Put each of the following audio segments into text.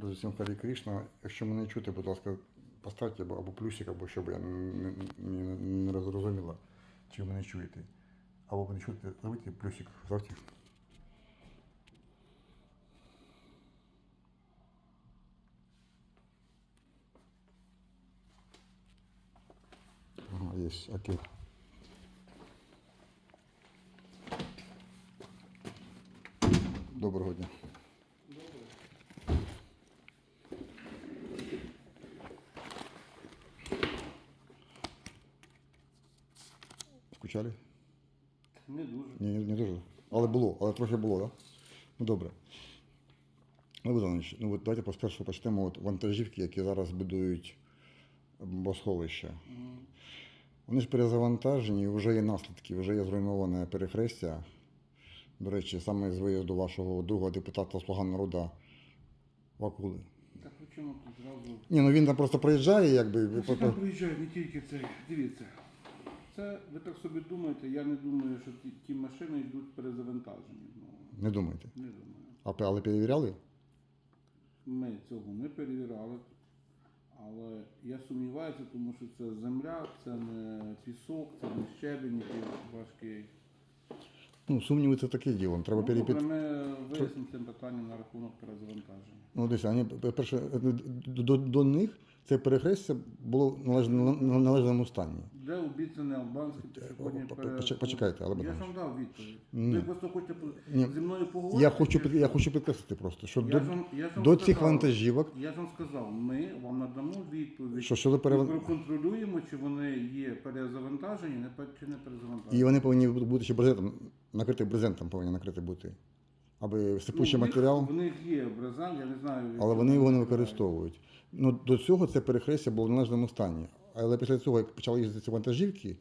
Друзі, всім Харі Кришна. Якщо мене чути, будь ласка, поставте або, плюсик, або щоб я не, не, не розуміла, чи ви мене чуєте. Або ви не чуєте, зробіть плюсик, ставте. Ага, є, окей. Доброго дня. Скучали? Не дуже. Ні, не дуже. Але було, але трохи було, так? Да? Ну добре. Ну, Богданович, ну от давайте спершу почнемо от вантажівки, які зараз будують босховище. Вони ж перезавантажені, вже є наслідки, вже є зруйноване перехрестя. До речі, саме з виїзду вашого другого депутата Слуга народу Вакули. Так при чому тут зразу? Ні, ну він там просто проїжджає, якби. Ну, там приїжджає не тільки цей. Дивіться. Це ви так собі думаєте, я не думаю, що ті, ті машини йдуть перезавантажені. Ну, Не думайте. не думаю. А але перевіряли? Ми цього не перевіряли. Але я сумніваюся, тому що це земля, це не пісок, це не щебень, який важкий. Ну, сумніви це таке діло. Треба Ну, перепит... добре, ми вияснимо це питання на рахунок перезавантаження. Ну, дивіться, вони, перше, до, до них це перехрестя було в належному, належному стані. Де обіцяне албанське пішохідні Поч- почекайте, але, Я ж Богданович. вам дав відповідь. Ні. Ви просто хочете по- Ні. зі мною поговорити? Я хочу, під- я хочу підкреслити просто, що Я до, ж вам- я ж вам до сказав. цих вантажівок, Я ж вам сказав, ми вам надамо відповідь. що щодо Ми переван... проконтролюємо, чи вони є перезавантажені, не чи не перезавантажені. І вони повинні бути ще брезентом, накрити брезентом повинні накрити бути. Аби сипучий Ну, матеріал, В них є брезент, я не знаю. але вони його не використовують. Ну, до цього це перехрестя було в належному стані. Але після цього, як почали їздити ці вантажівки,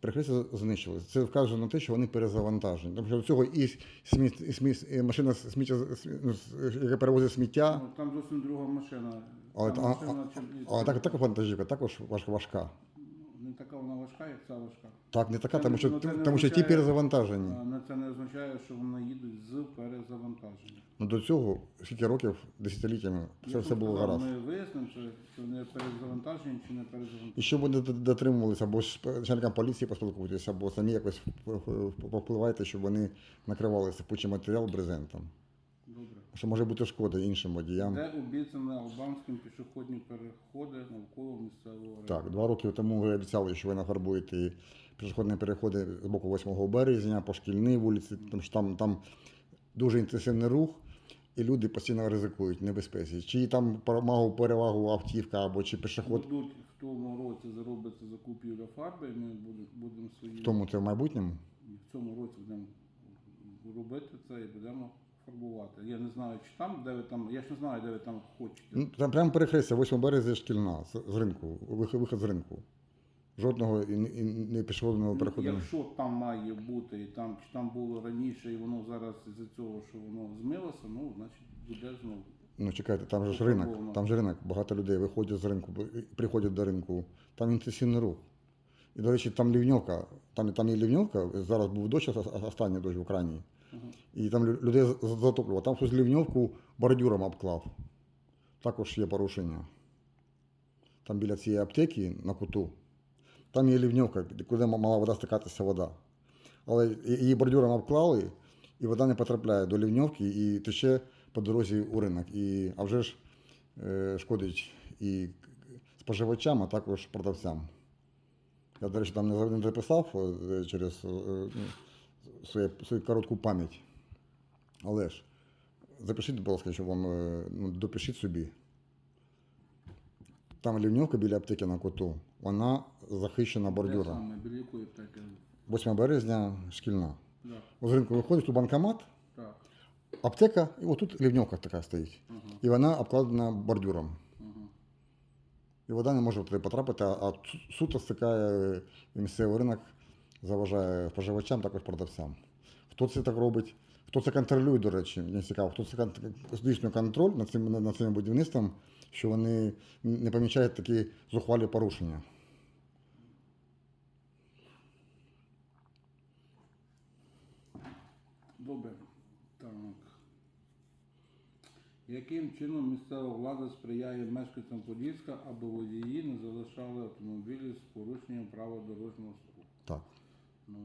перехрестя знищилося. Це вказує на те, що вони перезавантажені. Тому що до цього і, сміт, і, сміт, і машина сміття, ну, яка перевозить сміття, Ну, Там зовсім друга машина. але, а, машина, а, чим- а, так, так вантажівка також важ- важка. Не така вона важка, як ця важка. Так, не така, Це тому не- що, ну, це не тому що ті означає- перезавантажені. А, ну, Це не означає, що вони їдуть з перезавантаження. Ну до цього скільки років, десятиліттями, це Я все було сказав, гаразд. Ми вияснимо, це, чи вони перезавантажені, чи не перезавантажені. І що буде дотримувалися, або з начальником поліції поспілкуйтесь, або самі якось попливайте, щоб вони накривали сипучий матеріал брезентом. Що може бути шкода іншим водіям. Де обіцяні албанським пішохідні переходи навколо місцевого району? Так, два роки тому ви обіцяли, що ви нафарбуєте пішохідні переходи з боку 8 березня, по шкільній вулиці, тому що там, там дуже інтенсивний рух, і люди постійно ризикують небезпеці. Чи там мав перевагу автівка або чи пішоход, Будуть в тому році заробиться закупівля фарби, і ми будемо свої в тому це в майбутньому. в цьому році будемо робити це і будемо фарбувати. Я не знаю, чи там, де ви там, я ж не знаю, де ви там хочете. Ну, там прямо перехрестя, 8 березня шкільна, з з ринку, вихід з ринку. Жодного і, і не пішохідного переходу. не- Якщо там має бути, і там чи там було раніше, і воно зараз із-за цього, що воно змилося, ну значить буде знову. Ну чекайте, там же ж ринок, там же ринок, багато людей виходять з ринку, приходять до ринку, там інтенсивний рух. І, до речі, там лівньовка, там, там є лівньовка, зараз був дощ, ос- останній дощ в Україні. І там лю- людей з- з- затоплювало. Там хтось лівньовку бордюром обклав. Також є порушення. Там біля цієї аптеки на куту, там є лівньовка, куди мала вода стикатися вода. Але її бордюром обклали, і вода не потрапляє до лівньовки і тече по дорозі у ринок. І, а вже ж е, шкодить і споживачам, а також продавцям. Я, до речі, там не записав е, через е, свою, свою коротку пам'ять. Але ж запишіть, будь ласка, щоб вам е, ну, допишіть собі. Там лівньовка біля аптеки на коту, вона захищена бордюром. біля якої аптеки? 8 березня шкільна. Да. З ринку виходиш, тут банкомат, Так. аптека, і отут лівньовка така стоїть. І вона обкладена бордюром. І вода не може потрапити, а а суто стикає місцевий ринок, заважає споживачам, також продавцям. Хто це так робить? Хто це контролює, до речі, мені цікаво, хто це здійснює контроль над цим, над цим будівництвом, що вони не помічають такі зухвалі порушення. Добре. Так. Яким чином місцева влада сприяє мешканцям Подільська, аби водії не залишали автомобілі з порушенням права дорожнього руху? Так. Ну,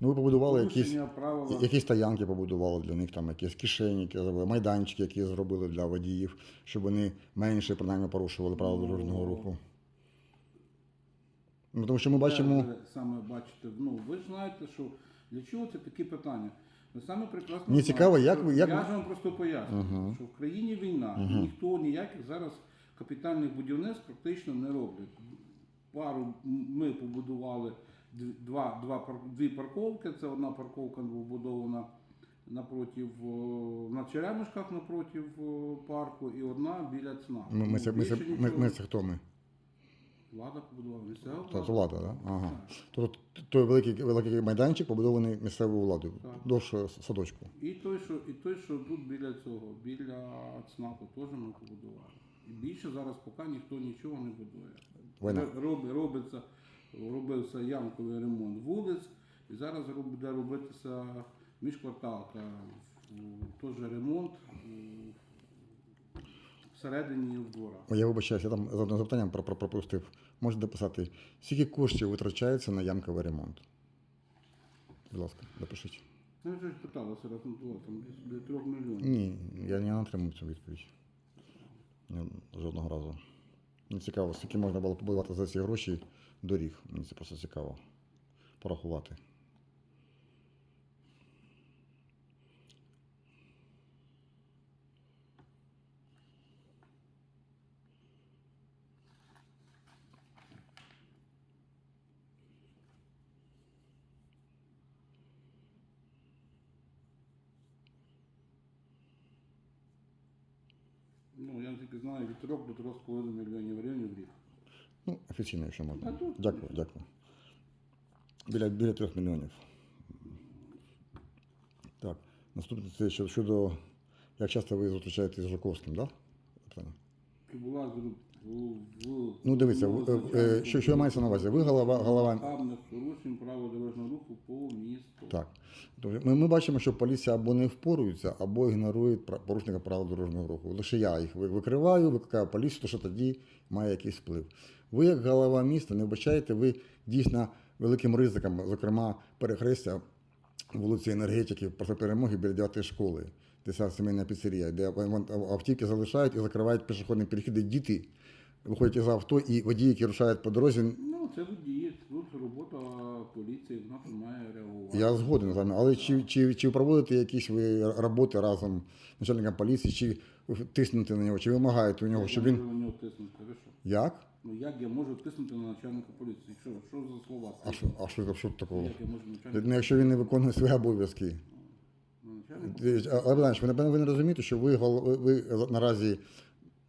Ну, ви побудували якісь, порушення правила якісь стоянки побудували для них, там якісь кишені, які зробили, майданчики, які зробили для водіїв, щоб вони менше принаймні порушували правила Ну, дорожнього руху. Ну, тому що ми бачимо. Ви саме бачите, ну ви ж знаєте, що для чого це такі питання? Ви саме прекрасно Мені знаєте, цікаво, як що- ви- як я ви- ж вам просто поясню, що в країні війна, і ніхто ніяких зараз капітальних будівництв практично не робить. Пару м- ми побудували два, два дві парковки. Це одна парковка побудована напротив на Черемишках напротив парку, і одна біля ЦНАПу. Ми, ми, це, ми, це, ми, ми це хто ми? Влада побудувала місцева влада. це влада, так? Ага. Тобто той великий, великий майданчик побудований місцевою владою, довше садочку. І той, що, і той, що тут біля цього, біля ЦНАПу, теж ми побудували. І більше зараз поки ніхто нічого не будує. Ре- Роб, робиться, робився ямковий ремонт вулиць, і зараз буде робитися міжкварталка, теж ремонт всередині і в дворах. Я вибачаюся, я там за одним запитанням про- про- пропустив. Можете дописати, скільки коштів витрачається на ямковий ремонт? Будь ласка, допишіть. Я вже питалася раз два, там десь до трьох мільйонів. Ні, я не отримав цю відповідь. Жодного разу. Мені цікаво, скільки можна було побудувати за ці гроші доріг. Мені це просто цікаво. Порахувати. Ну, я тільки знаю від трьох до трьох з половиною мільйонів гривень в рік. Ну, офіційно, якщо можна. Тут, Дякую, дякую. Біля, біля трьох мільйонів. Так, наступне це що- щодо. Як часто ви зустрічаєтесь з Жуковським, так? Да? Була Ну, дивіться, в- е, е, що, що мається на увазі? Ви голова, голова Нахабних порушень правил дорожнього руху по місту. Так. Тобто Ми, ми бачимо, що поліція або не впорується, або ігнорує пра- порушника правил дорожнього руху. Лише я їх ви- викриваю, викликаю поліцію, то що тоді має якийсь вплив. Ви, як голова міста, не вбачаєте ви дійсно великим ризиком, зокрема, перехрестя вулиці енергетики проти перемоги біля 9 школи, де ця сімейна піцерія, де вон- автівки залишають і закривають пішохідний перехід, де діти виходять із авто, і водії, які рушають по дорозі, Ну, це водії, тут робота поліції, вона тут має реагувати. Я згоден з вами, але чи, чи, чи проводите якісь ви роботи разом з начальником поліції, чи тиснете на нього, чи вимагаєте у нього, щоб я він. можу на нього тиснути? Ви що? Як? Ну як я можу тиснути на начальника поліції? Що, що за слова? А що, а що, що такого? Як я можу начальника? Ну, якщо він не виконує свої обов'язки. Ну, а- Але Богданович, ви напевно ви не розумієте, що ви, гол- ви, ви наразі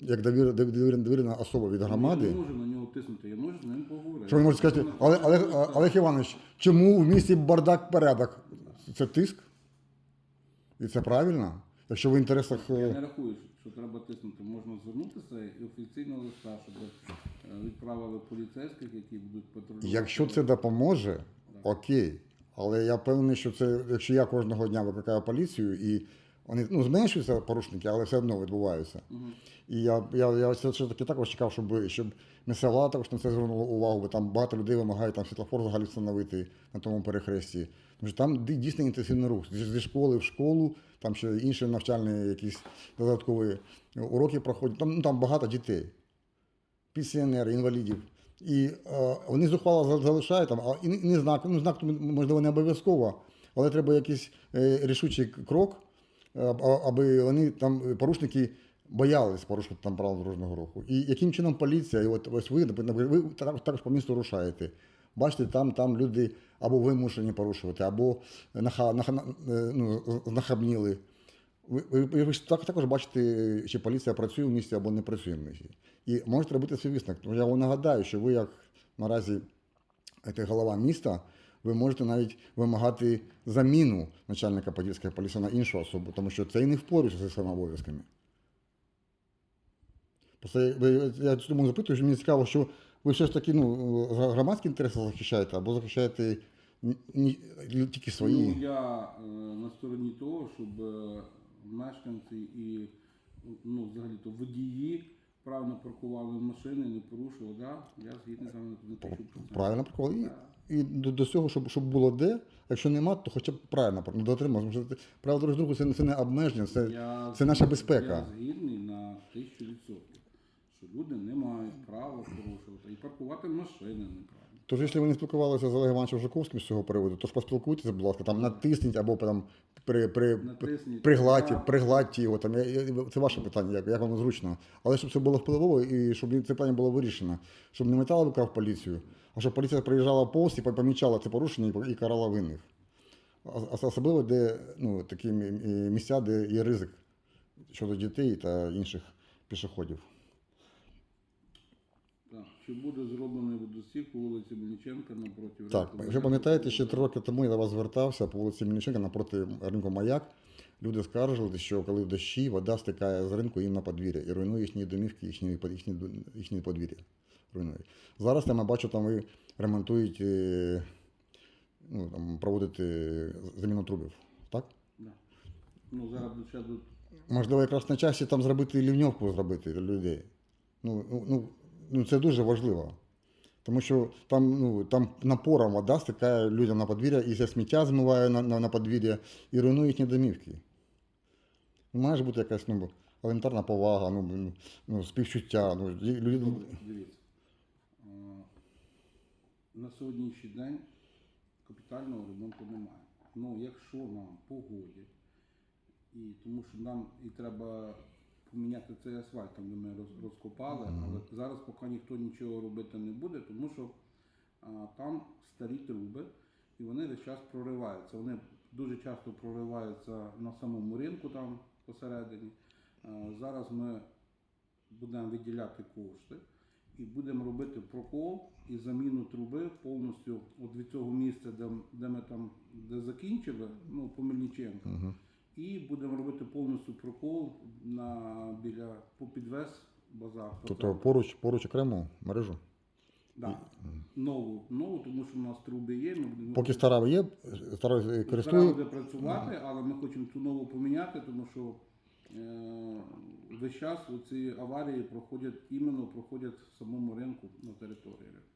як довір, довір- довірена, особа від громади. Я не можу на нього тиснути, я можу з ним поговорити. Що ви можете сказати, але, але, Олег Іванович, чому в місті бардак порядок? Це тиск? І це правильно? Якщо в інтересах. е, Я не рахую, що, що треба тиснути. Можна звернутися і офіційно листа, щоб е, відправили поліцейських, які будуть патрулювати. Якщо це допоможе, окей. Але я впевнений, що це, якщо я кожного дня викликаю поліцію і вони ну, зменшуються порушники, але все одно відбуваються. І я, я, я все ж таки також чекав, щоб, щоб місцева також на це звернула увагу, бо там багато людей вимагають там світлофор взагалі встановити на тому перехресті. Тому що там дійсно інтенсивний рух. Зі, школи в школу, там ще інші навчальні якісь додаткові уроки проходять. Там, ну, там багато дітей пенсіонери, інвалідів. І е, вони зухвало залишають там, а і не- знак, ну знак можливо не обов'язково, але треба якийсь е, рішучий крок, аби вони там е, порушники боялись порушувати там правила дорожнього руху. І яким чином поліція, і от ось ви, ви також, по місту рушаєте. Бачите, там, там люди або вимушені порушувати, або наха, наха, е, ну, нахабніли. Ви, ви, ви ж так, також бачите, чи поліція працює в місті або не працює в місті. І можете робити свій висновок. Я вам нагадаю, що ви, як наразі е, голова міста, ви можете навіть вимагати заміну начальника Подільської поліції на іншу особу, тому що це і не впорюється зі своїми обов'язками. Просто я, тому запитую, що мені цікаво, що ви все ж таки ну, громадські інтереси захищаєте або захищаєте ні- тільки свої. Ну, я е, на стороні того, щоб е, мешканці і ну, взагалі то водії правильно паркували машини, не порушували, да? я згідний з вами процентів. Правильно. І, Так. І до, до цього, щоб, щоб було де, якщо нема, то хоча б правильно дотриматися. Право дорожнього руху це, це не обмеження, це, Я, це наша безпека. Я згідний на тисячу відсотків, що люди не мають права порушувати і паркувати машини неправильно. Тож, якщо ви не спілкувалися з Олегом Івановичем Жуковським з цього приводу, то ж поспілкуйтеся, будь ласка, там натисніть або там при, при, пригладьте, пригладьте його. Там, я- я- це ваше питання, як, як воно зручно. Але щоб це було впливово і щоб це питання було вирішено, щоб не метали викрав поліцію, а щоб поліція приїжджала повз і помічала це порушення і карала винних. Особливо, де ну, такі мі- мі- місця, де є ризик щодо дітей та інших пішоходів. Так, чи буде зроблений водостік по вулиці Мельниченка напроти Так, якщо пам'ятаєте, ще три роки тому я до вас звертався по вулиці Мельниченка напроти ринку Маяк. Люди скаржилися, що коли дощі, вода стикає з ринку їм на подвір'я і руйнує їхні домівки, їхні, їхні, їхні подвір'я. Руйнує. Зараз там я бачу, там ви ремонтуєте, ну, там, проводите заміну трубів. Так? Да. Ну, зараз ще до Можливо, якраз на часі там зробити лівньовку зробити для людей. Ну, ну, ну, ну це дуже важливо. Тому що там, ну, там напором вода стикає людям на подвір'я, і це сміття змиває на, на, на подвір'я і руйнує їхні домівки. Ну, має ж бути якась ну, елементарна повага, ну, ну, ну, співчуття. Ну, люди, дивіться. На сьогоднішній день капітального ремонту немає. Ну, якщо нам погодять, і тому що нам і треба поміняти цей асфальт, там ми роз- розкопали, але зараз поки ніхто нічого робити не буде, тому що а, там старі труби, і вони весь час прориваються. Вони дуже часто прориваються на самому ринку там посередині. А, Зараз ми будемо виділяти кошти і будемо робити прокол і заміну труби повністю от від цього місця, де, де ми там де закінчили, ну по Мельниченку. Мгм. І будемо робити повністю прокол на біля по підвес базар. Тобто поруч, поруч окрему мережу. да. нову, нову, тому що в нас труби є. Ми будемо Поки стара є, стара Стара буде працювати, але ми хочемо цю нову поміняти, тому що е, весь час ці аварії проходять іменно проходять в самому ринку на території ринку.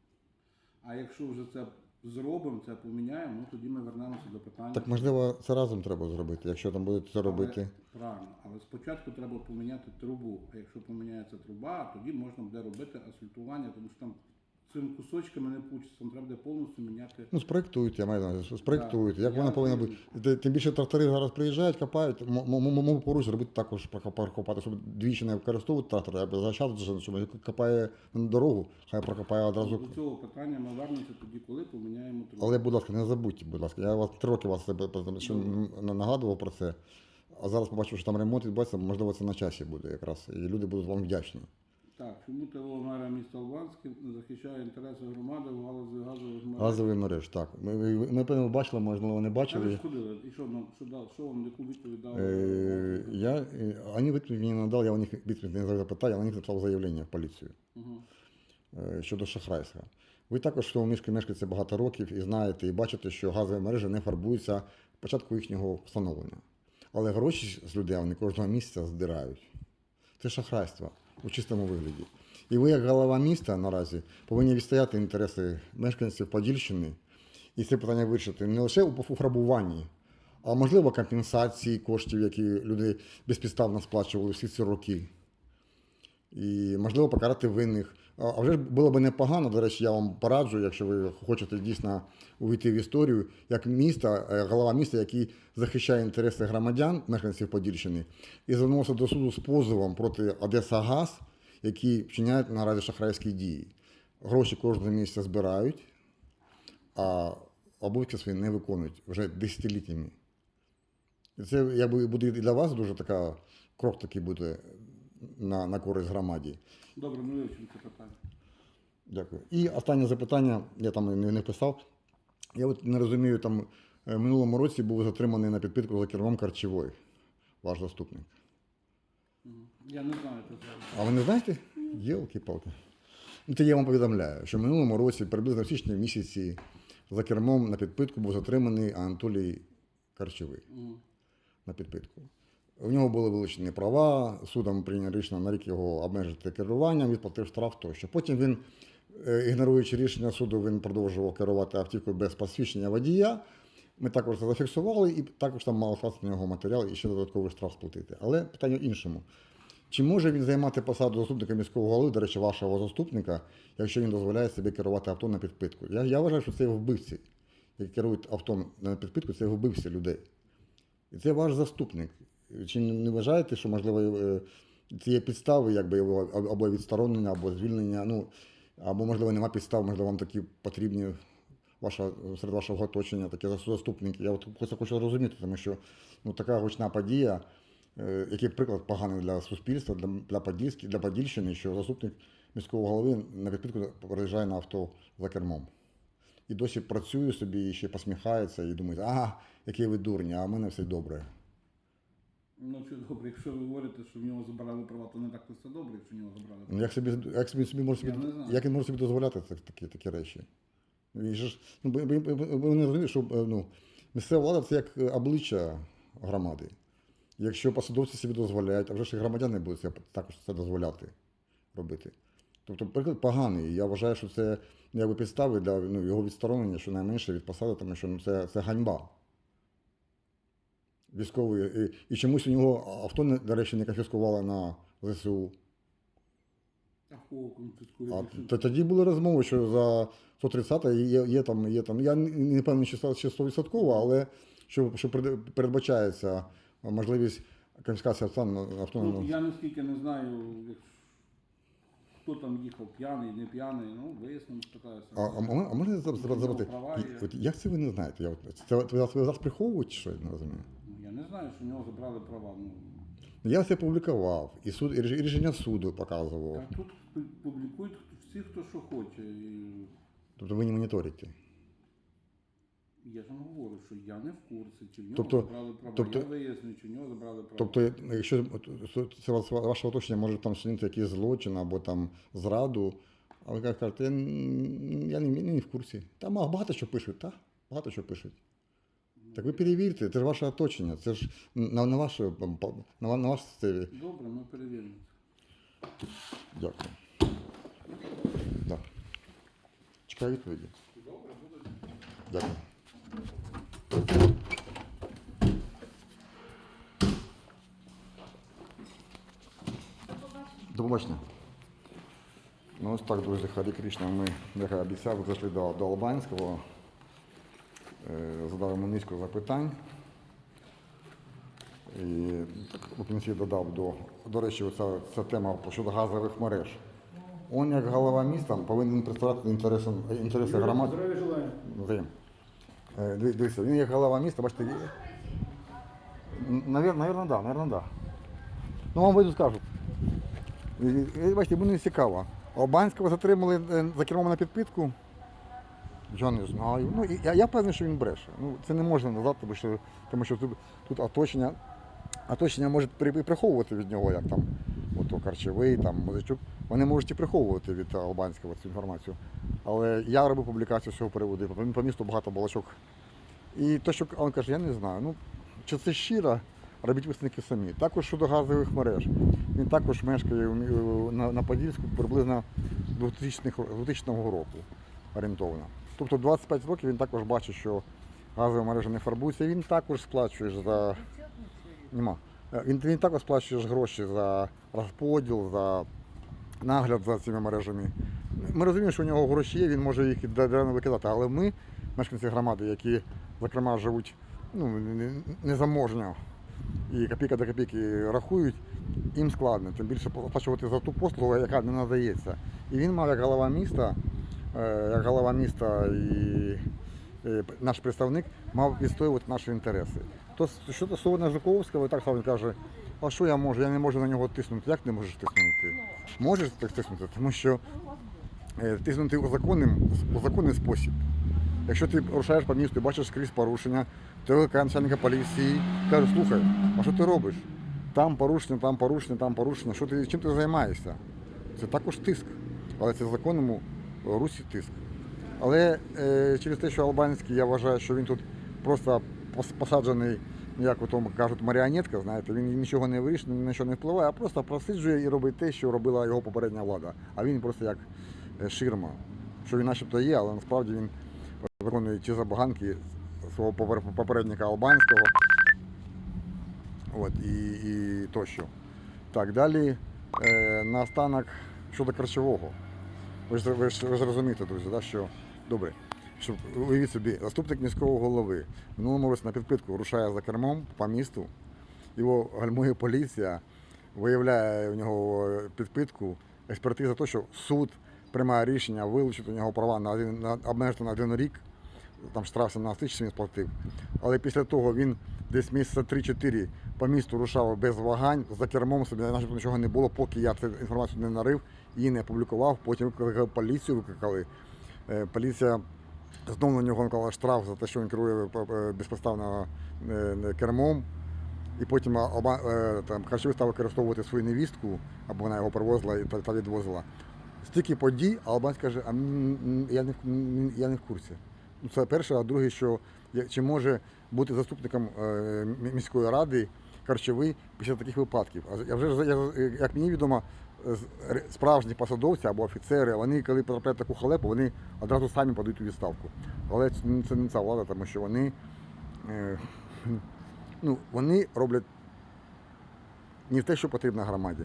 А якщо вже це зробимо, це поміняємо, ну тоді ми вернемося до питання. Так можливо, це разом треба зробити, якщо там будуть це Але- робити. Правильно, але спочатку треба поміняти трубу. А якщо поміняється труба, тоді можна буде робити асфальтування, тому що там цими кусочками не вийде, там треба повністю міняти. Ну, спроектуйте, я маю на увазі, спроектуйте. Як Я вона повинна бути. Тим більше трактори зараз приїжджають, копають, м- м- м- можу поруч зробити також прокоп- прокопати, щоб двічі не використовувати трактор, а заощаджувати, щоб як копає на дорогу, хай прокопає одразу. До цього питання ми вернемося тоді, коли поміняємо трубу. Але, будь ласка, не забудьте, будь ласка. Я вас три роки вас себе що н- нагадував про це. А зараз побачив, що там ремонт відбувається, можливо, це на часі буде якраз. І люди будуть вам вдячні. Так, чому ТВО мера міста Луганське захищає інтереси громади в галузі газових мереж? Газовий мереж, так. Ми, ми, ми певно, бачили, можливо, не Та ви бачили. ходили, і що нам що дав, що вам яку відповідь дав? Е, я, е, вони відповідь мені не надали, я у них відповідь не запитав, я на них написав заявлення в поліцію. Угу. е, щодо шахрайства. Ви також в цьому місті мешкаєте багато років і знаєте, і бачите, що газові мережі не фарбуються початку їхнього встановлення. Але гроші з людей вони кожного місяця здирають. Це шахрайство у чистому вигляді. І ви, як голова міста наразі, повинні відстояти інтереси мешканців Подільщини і це питання вирішити не лише у фрабуванні, а можливо компенсації коштів, які люди безпідставно сплачували всі ці роки і можливо покарати винних. А вже було б непогано, до речі, я вам пораджу, якщо ви хочете дійсно увійти в історію, як міста, е, голова міста, який захищає інтереси громадян, мешканців Подільщини, і звернувся до суду з позовом проти Одеса Газ, які вчиняють наразі шахрайські дії. Гроші кожного місяця збирають, а обов'язки свої не виконують вже десятиліттями. І це якби буде і для вас дуже така крок такий буде на, на користь громаді. Добре, ми вивчимо це питання. Дякую. І останнє запитання, я там не, не писав. Я от не розумію, там е, в минулому році був затриманий на підпитку за кермом Карчевой, ваш заступник. Я не знаю це зараз. А ви не знаєте? Єлки-палки. Ну, то я вам повідомляю, що в минулому році, приблизно в січні місяці, за кермом на підпитку був затриманий Анатолій Карчевий Мгм. на підпитку. В нього були вилучені права, судом прийняли рішення на рік його обмежити керуванням, відплатив штраф тощо. Потім він, е, ігноруючи рішення суду, він продовжував керувати автівкою без посвідчення водія. Ми також це зафіксували, і також там мало стати на нього матеріал і ще додатковий штраф сплатити. Але питання в іншому. Чи може він займати посаду заступника міського голови, до речі, вашого заступника, якщо він дозволяє собі керувати авто на підпитку? Я, я вважаю, що це вбивці, які керують авто на підпитку, це вбивці людей. І це ваш заступник. Чи не вважаєте, що, можливо, е, це є підстави, якби його або відсторонення, або звільнення, ну, або, можливо, нема підстав, можливо, вам такі потрібні ваша, серед вашого оточення, такі зас- заступники. Я от просто хочу розуміти, тому що ну, така гучна подія, е, який приклад поганий для суспільства, для, для, Подільськи, для Подільщини, що заступник міського голови на підпитку переїжджає на авто за кермом. І досі працює собі, і ще посміхається, і думає, ага, які ви дурні, а в мене все добре. Ну, що добре, якщо ви говорите, що в нього забрали права, то не так то все добре, якщо в нього забрали Ну, як, собі, як собі, собі може Я собі, не знаю. як він може собі дозволяти це, такі, такі речі? Він же ж, ну, ви, ви, ви не розумієте, що е, ну, місцева влада це як е, обличчя громади. Якщо посадовці собі дозволяють, а вже ж і громадяни будуть це, також це дозволяти робити. Тобто приклад поганий. Я вважаю, що це ну, якби підстави для ну, його відсторонення, щонайменше від посади, тому що ну, це, це ганьба. Військовий. І, і чомусь у нього авто, до речі, не конфіскували на ЗСУ. А кого конфіскують? А якщо- т- тоді були розмови, що за 130 є, є там, є там. Я не- певний, чи 100%, але що, що перед- передбачається можливість конфіскації авто на Ну, я наскільки не знаю, як- хто там їхав, п'яний, не п'яний, ну, вияснимо, спитаюся. А, а, м- а можна за- за- запитати, Права є. от як це ви не знаєте? Я, от- це ви вас, ви вас приховують, чи що я не розумію? Ну, що в нього забрали права. Ну, Я це публікував, і суд, і ріш- рішення суду показував. так тут публікують всі, хто що хоче. І Тобто ви не моніторите. я ж вам говорю, що я не в курсі, чи в нього Тобто- забрали права. тобто- я виясню, чи в нього забрали права. Тобто, якщо це вас- ваше оточення може там чинити якийсь злочин або там зраду, а ви кажете, я, н- я не, не в курсі. Там багато що пишуть, так? Багато що пишуть. Так ви перевірте, це ж ваше оточення, це ж на, на ваше на, на ваш стилі. Добре, ми перевіримо. Дякую. Да. Чекаю відповіді. Добре, буде. Дякую. До побачення. Ну ось так, друзі, Харі Крішна, ми, як обіцяв, зайшли до, до Албанського, е, задали йому низку запитань. І так, у кінці додав до, до речі, оця, ця тема щодо газових мереж. Он як голова міста повинен представляти інтереси, інтереси громади. Взаєм. Е, диві- Дивіться, він як голова міста, бачите, Навірно, да, навірно, да. Ну, вам вийду скажуть. І- і- Бачите, йому не цікаво. Албанського затримали е, за кермом на підпитку. Я не знаю. Ну, я, я певний, що він бреше. Ну, це не можна назвати, тому що, тому що тут, тут оточення, оточення може при- приховувати від нього, як там ото Карчевий, там Музичук. Вони можуть і приховувати від Албанського цю інформацію. Але я робив публікацію з цього приводу, по, місту багато балачок. І те, що він каже, я не знаю. Ну, чи це щиро, робіть висновки самі. Також щодо газових мереж. Він також мешкає на, Подільську приблизно 2000 2000 року орієнтовно. Тобто 25 років він також бачить, що газова мережа не фарбується. Він також сплачує за. Нема. Е, Він, він також сплачує гроші за розподіл, за нагляд за цими мережами. Ми розуміємо, що у нього гроші є, він може їх деревно викидати, але ми, мешканці громади, які, зокрема, живуть ну, не- незаможньо і копійка до копійки рахують, їм складно, тим більше оплачувати за ту послугу, яка не надається. І він мав як голова міста, як голова міста і е, наш представник мав відстоювати наші інтереси. То с- щодо Солона Жуковського, так само він каже, а що я можу? Я не можу на нього тиснути. Як не можеш тиснути? Можеш так тиснути, тому що е, тиснути у законним, у законний спосіб. Якщо ти рушаєш по місту бачиш скрізь порушення, то викликає начальника поліції, каже, слухай, а що ти робиш? Там порушення, там порушення, там порушення. Що ти, чим ти займаєшся? Це також тиск. Але це законному русі тиск. Але е, через те, що Албанський, я вважаю, що він тут просто посаджений як у тому кажуть, маріонетка, знаєте, він нічого не вирішує, ні на що не впливає, а просто просиджує і робить те, що робила його попередня влада. А він просто як е, ширма, що він начебто є, але насправді він виконує ті забаганки свого попередника албанського. От, і, і тощо. Так, далі е, наостанок щодо харчового. Ви ж, ви ж, ви ж розумієте, друзі, да, що добре. Щоб уявіть собі, заступник міського голови в минулому році на підпитку рушає за кермом по місту, його гальмує поліція, виявляє у нього підпитку, експертиза то, що суд приймає рішення вилучити у нього права на один на обмежити на один рік, там штраф 17 тисяч він сплатив. Але після того він десь місяця 3-4 по місту рушав без вагань, за кермом собі начебто нічого не було, поки я цю інформацію не нарив і не опублікував. Потім викликали поліцію, викликали. Е, Поліція знову на нього наклала штраф за те, що він керує е, безпоставно е, кермом. І потім оба, там, харчовий став використовувати свою невістку, або вона його привозила і та, відвозила. Стільки подій, а Албанець каже, а я не, я не в курсі. Ну, Це перше, а друге, що чи може бути заступником міської ради харчовий після таких випадків. Я вже як мені відомо, справжні посадовці або офіцери, вони, коли потрапляють таку халепу, вони одразу самі подають у відставку. Але це, це не ця влада, тому що вони, е, ну, вони роблять не те, що потрібно громаді,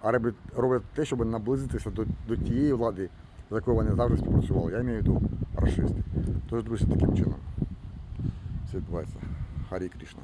а роблять, роблять те, щоб наблизитися до, до тієї влади, з якою вони завжди співпрацювали. Я маю в виду расисти. Тож, друзі, таким чином все відбувається. Харі Крішна.